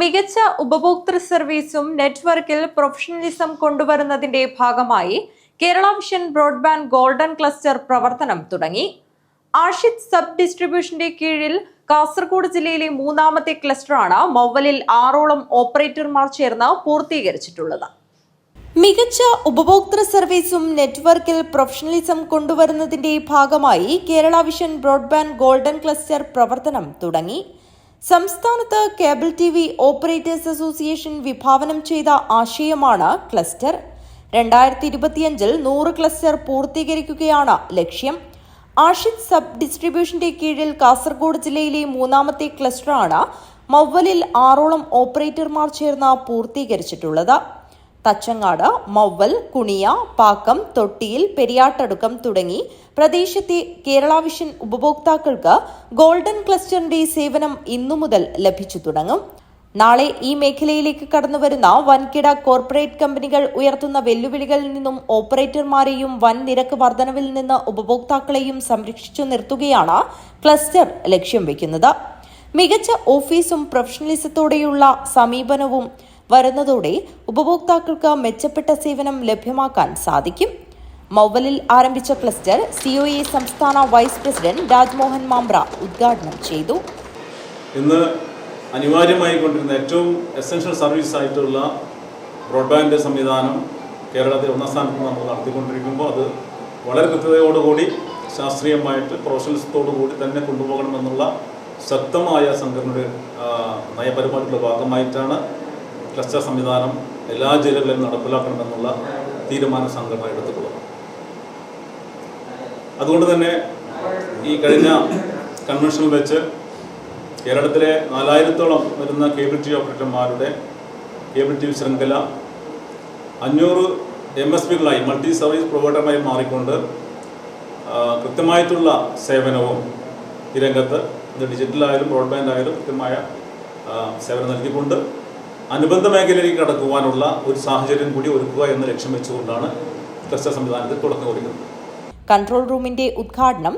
മികച്ച ഉപഭോക്തൃ സർവീസും നെറ്റ്വർക്കിൽ പ്രൊഫഷണലിസം കൊണ്ടുവരുന്നതിന്റെ ഭാഗമായി Kerala Vision broadband golden cluster പ്രവർത്തനം തുടങ്ങി. ആഷിത് സബ് ഡിസ്ട്രിബ്യൂഷന്റെ കീഴിൽ കാസർഗോഡ് ജില്ലയിലെ മൂന്നാമത്തെ ക്ലസ്റ്ററാണ് മൊവലിൽ ആറോളം ഓപ്പറേറ്റർമാർ ചേർന്ന് പൂർത്തീകരിച്ചിട്ടുള്ളത്. മികച്ച ഉപഭോക്തൃ സർവീസും നെറ്റ്വർക്കിൽ പ്രൊഫഷണലിസം കൊണ്ടുവരുന്നതിന്റെ ഭാഗമായി Kerala Vision broadband golden cluster പ്രവർത്തനം തുടങ്ങി. സംസ്ഥാനത്ത് cable T V operators association വിഭാവനം ചെയ്ത ആശയമാണ് ക്ലസ്റ്റർ. രണ്ടായിരത്തി ഇരുപത്തിയഞ്ചിൽ നൂറ് ക്ലസ്റ്റർ പൂർത്തീകരിക്കുകയാണ് ലക്ഷ്യം. ആഷിദ് സബ് ഡിസ്ട്രിബ്യൂഷന്റെ കീഴിൽ കാസർഗോഡ് ജില്ലയിലെ മൂന്നാമത്തെ ക്ലസ്റ്ററാണ് മവ്വലിൽ ആറോളം ഓപ്പറേറ്റർമാർ ചേർന്ന് പൂർത്തീകരിച്ചിട്ടുള്ളത്. തച്ചങ്ങാട് മൊവ്വൽ കുണിയ പാക്കം തൊട്ടിയിൽ പെരിയാട്ടടുക്കം തുടങ്ങി പ്രദേശത്തെ കേരള വിഷൻ ഉപഭോക്താക്കൾക്ക് ഗോൾഡൻ ക്ലസ്റ്ററിന്റെ സേവനം ഇന്നു മുതൽ ലഭിച്ചു തുടങ്ങും. നാളെ ഈ മേഖലയിലേക്ക് കടന്നുവരുന്ന വൻകിട കോർപ്പറേറ്റ് കമ്പനികൾ ഉയർത്തുന്ന വെല്ലുവിളികളിൽ നിന്നും ഓപ്പറേറ്റർമാരെയും വൻ നിരക്ക് വർധനവിൽ നിന്ന് ഉപഭോക്താക്കളെയും സംരക്ഷിച്ചു നിർത്തുകയാണ് ക്ലസ്റ്റർ ലക്ഷ്യം വെക്കുന്നത്. മികച്ച ഓഫീസും പ്രൊഫഷണലിസത്തോടെയുള്ള സമീപനവും വരുന്നതോടെ ഉപഭോക്താക്കൾക്ക് മെച്ചപ്പെട്ട സേവനം ലഭ്യമാക്കാൻ സാധിക്കും. മൗവലിൽ ആരംഭിച്ച ക്ലസ്റ്റർ സിഒഇ സംസ്ഥാന വൈസ് പ്രസിഡന്റ് രാജ്മോഹൻ മാംബ്ര ഉദ്ഘാടനം ചെയ്തു. ഇന്ന് അനിവാര്യമായി കൊണ്ടിരുന്ന ഏറ്റവും എസെൻഷ്യൽ സർവീസ് ആയിട്ടുള്ള ബ്രോഡ്ബാൻഡ് സംവിധാനം കേരളത്തിൽ ഒന്നാം സ്ഥാനത്ത് നമ്മൾ നടത്തിക്കൊണ്ടിരിക്കുമ്പോൾ അത് വളരെ കൃത്യതയോടുകൂടി ശാസ്ത്രീയമായിട്ട് പ്രൊഫഷണലിസത്തോടു കൂടി തന്നെ കൊണ്ടുപോകണമെന്നുള്ള ശക്തമായ സംഘടനയുടെ നയപരമായിട്ടുള്ള ഭാഗമായിട്ടാണ് ക്ലസ്റ്റർ സംവിധാനം എല്ലാ ജില്ലകളിലും നടപ്പിലാക്കണമെന്നുള്ള തീരുമാന സംഘടന എടുത്തിട്ടുള്ളത്. അതുകൊണ്ട് തന്നെ ഈ കഴിഞ്ഞ കൺവെൻഷനിൽ വെച്ച് കേരളത്തിലെ നാലായിരത്തോളം വരുന്ന കേബിൾ ടി വി ഓപ്പറേറ്റർമാരുടെ കേബിൾ ടി വി ശൃംഖല അഞ്ഞൂറ് എം എസ് പികളായി മൾട്ടി സർവീസ് പ്രൊവൈഡറുമായി മാറിക്കൊണ്ട് കൃത്യമായിട്ടുള്ള സേവനവും ഈ രംഗത്ത് ഇത് ഡിജിറ്റലായാലും ബ്രോഡ്ബാൻഡ് ആയാലും കൃത്യമായ സേവനം നൽകിക്കൊണ്ട് അനുബന്ധ മേഖലയിലേക്ക് കടക്കുവാനുള്ള ഒരു സാഹചര്യം കൂടി ഒരുക്കുക എന്ന ലക്ഷ്യം വെച്ചുകൊണ്ടാണ് ടെസ്റ്റ് സംവിധാനത്തിൽ തുടക്കം കുറിക്കുന്നത് കൺട്രോൾ റൂമിന്റെ ഉദ്ഘാടനം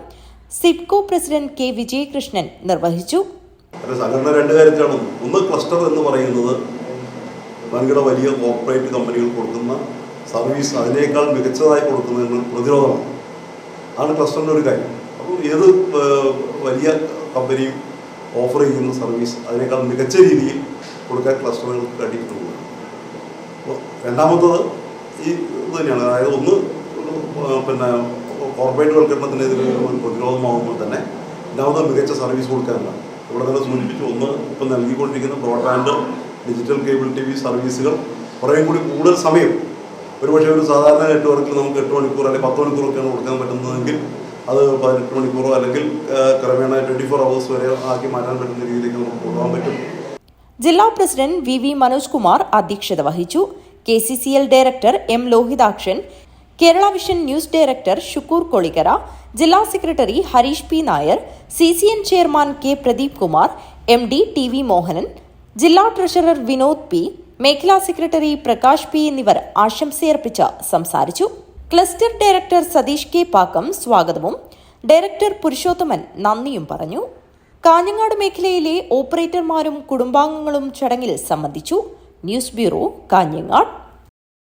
സിഡ്കോ പ്രസിഡന്റ് കെ വിജയകൃഷ്ണൻ നിർവഹിച്ചു. സംഘടന രണ്ട് കാര്യത്തിലാണ്. ഒന്ന് ക്ലസ്റ്റർ എന്ന് പറയുന്നത് വൻകിട വലിയ കോർപ്പറേറ്റ് കമ്പനികൾ കൊടുക്കുന്ന സർവീസ് അതിനേക്കാൾ മികച്ചതായി കൊടുക്കുന്നതിന് പ്രതിരോധമാണ്. ആണ് ക്ലസ്റ്ററിന്റെ ഒരു കാര്യം. അപ്പോൾ ഏത് വലിയ കമ്പനിയും ഓഫർ ചെയ്യുന്ന സർവീസ് അതിനേക്കാൾ മികച്ച രീതിയിൽ കൊടുക്കാൻ ക്ലസ്റ്ററുകൾക്ക് കണ്ടിട്ടുള്ളത് അപ്പോൾ രണ്ടാമത്തത് ഈ ഇത് തന്നെയാണ്. അതായത് ഒന്ന് പിന്നെ കോർപ്പറേറ്റ് വൽക്കരണത്തിനെതിരെ ഒരു പ്രതിരോധമാകുമ്പോൾ തന്നെ രണ്ടാമത് മികച്ച സർവീസ് കൊടുക്കാനുള്ള. ഇവിടെ തന്നെ സൂചിപ്പിച്ചു ഒന്ന് ഇപ്പം നൽകിക്കൊണ്ടിരിക്കുന്ന broadband digital cable T V സർവീസുകൾ കുറേ കൂടി കൂടുതൽ സമയം ഒരുപക്ഷെ ഒരു സാധാരണ നെറ്റ്വർക്കിൽ നമുക്ക് എട്ട് മണിക്കൂർ അല്ലെങ്കിൽ പത്ത് മണിക്കൂറൊക്കെയാണ് കൊടുക്കാൻ പറ്റുന്നതെങ്കിൽ അത് പതിനെട്ട് മണിക്കൂറോ അല്ലെങ്കിൽ ക്രമേണ ട്വന്റി ഫോർ അവേഴ്സ് വരെ ആക്കി മാറ്റാൻ പറ്റുന്ന രീതിയിലേക്ക് നമുക്ക് കൊണ്ടുപോകാൻ ജില്ലാ president V V Manoj Kumar അധ്യക്ഷത വഹിച്ചു. K C C L director M Lohithakshan Kerala Vision news director Shukkoor Kolikkara ജില്ലാ secretary Harish P Nair C C N chairman K Pradeep Kumar M D T V Mohanan ജില്ലാ treasurer Vinod P മേഖലാ secretary Prakash P എന്നിവർ ആശംസയർപ്പിച്ച് സംസാരിച്ചു. Cluster director Sathish K Pakkam സ്വാഗതവും director Purushothaman നന്ദിയും പറഞ്ഞു. കാഞ്ഞങ്ങാട് മേഖലയിലെ ഓപ്പറേറ്റർമാരും കുടുംബാംഗങ്ങളും ചടങ്ങിൽ സംബന്ധിച്ചു. News bureau Kanhangad.